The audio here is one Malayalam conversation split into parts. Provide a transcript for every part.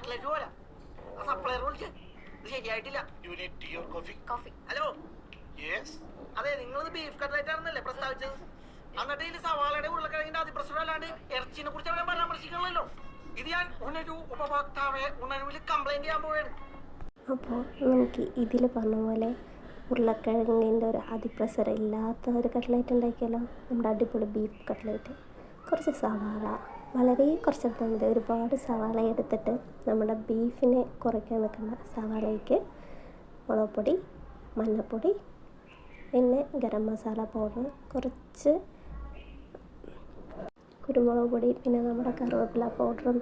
കട്ട്ലറ്റ് പോരാ. ആ സപ്ലയർ വിളിച്ച് ഇത് ശരിയായിട്ടില്ല. You coffee? Coffee hello. അതെ നിങ്ങളിത് ബീഫ് കട്ട്ലറ്റ് ആണെന്നല്ലേ പ്രസ്താവിച്ചത്? എന്നിട്ട് ഇതിൽ സവാളയുടെ ഉരുളക്കിഴങ്ങിന്റെ അതിപ്രസരം അല്ലാണ്ട് ഇറച്ചിനെ കുറിച്ച് അവിടെ പരാമർശിക്കണമല്ലോ ഇത് ഞാൻ ഉണരു ഉപഭോക്താവെ ഉണരുവിൽ കംപ്ലൈന്റ് ചെയ്യാൻ പോവുകയാണ് അപ്പോൾ നമുക്ക് ഇതിൽ പറഞ്ഞ പോലെ ഉരുളക്കിഴങ്ങിന്റെ ഒരു അതിപ്രസരം ഇല്ലാത്ത ഒരു കട്ട്ലേറ്റ് ഉണ്ടാക്കിയാലോ? നമ്മുടെ അടിപൊളി ബീഫ് കട്ട്ലേറ്റ് കുറച്ച് സവാള വളരെ കുറച്ച് മതി. ഒരുപാട് സവാള എടുത്തിട്ട് നമ്മുടെ ബീഫിനെ കുറയ്ക്കാൻ നിൽക്കുന്ന സവാളയ്ക്ക് മുളക് പൊടി മഞ്ഞൾപ്പൊടി പിന്നെ ഗരം മസാല പൗഡർ കുറച്ച് കുരുമുളക് പൊടി പിന്നെ നമ്മുടെ കറിവേപ്പില പൗഡറും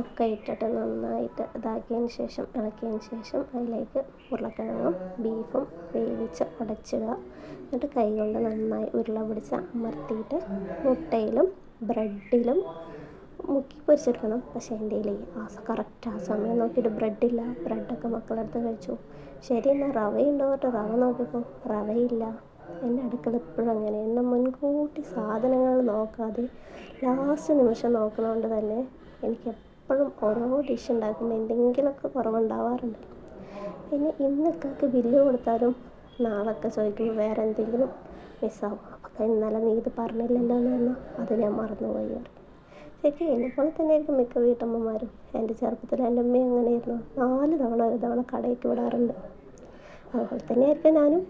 ഒക്കെ ഇട്ടിട്ട് നന്നായിട്ട് ഇതാക്കിയതിന് ശേഷം ഇളക്കിയതിന് ശേഷം അതിലേക്ക് ഉരുളക്കിഴങ്ങും ബീഫും വേവിച്ച് ഉടച്ചിടുക. എന്നിട്ട് കൈ കൊണ്ട് നന്നായി ഉരുള പിടിച്ച് അമർത്തിയിട്ട് മുട്ടയിലും ബ്രെഡിലും പൊരിച്ചെടുക്കണം പക്ഷേ എന്റെ കയ്യിൽ ആ കറക്റ്റ് ആ സമയം നോക്കിയിട്ട് ബ്രെഡില്ല ബ്രെഡൊക്കെ മക്കളെടുത്ത് കഴിച്ചു. ശരി എന്നാൽ റവയുണ്ടോ? കേട്ടോ റവ നോക്കിയപ്പോൾ റവയില്ല. എന്റെ അടുക്കള എപ്പോഴും അങ്ങനെ. എന്നെ മുൻകൂട്ടി സാധനങ്ങൾ നോക്കാതെ ലാസ്റ്റ് നിമിഷം നോക്കുന്നതുകൊണ്ട് തന്നെ എനിക്ക് എപ്പോഴും ഓരോ ഡിഷ് ഉണ്ടാക്കുമ്പോൾ എന്തെങ്കിലുമൊക്കെ കുറവുണ്ടാവാറുണ്ട്. പിന്നെ ഇന്നൊക്കെ ബില്ല് കൊടുത്താലും നാളൊക്കെ ചോദിക്കുമ്പോൾ വേറെ എന്തെങ്കിലും മിസ്സാവും അപ്പം ഇന്നലെ നീ ഇത് പറഞ്ഞില്ലല്ലോ എന്ന് പറഞ്ഞാൽ അത് ഞാൻ മറന്നുപോയി പറയും. ശരിക്കും എന്നെപ്പോലെ തന്നെ ആയിരിക്കും മിക്ക വീട്ടമ്മമാരും. എന്റെ ചെറുപ്പത്തിൽ എന്റെ അമ്മയും അങ്ങനെയായിരുന്നു. നാല് തവണ ഒരു തവണ കടയ്ക്ക് വിടാറുണ്ട്. അതുപോലെ തന്നെ ആയിരിക്കും ഞാനും.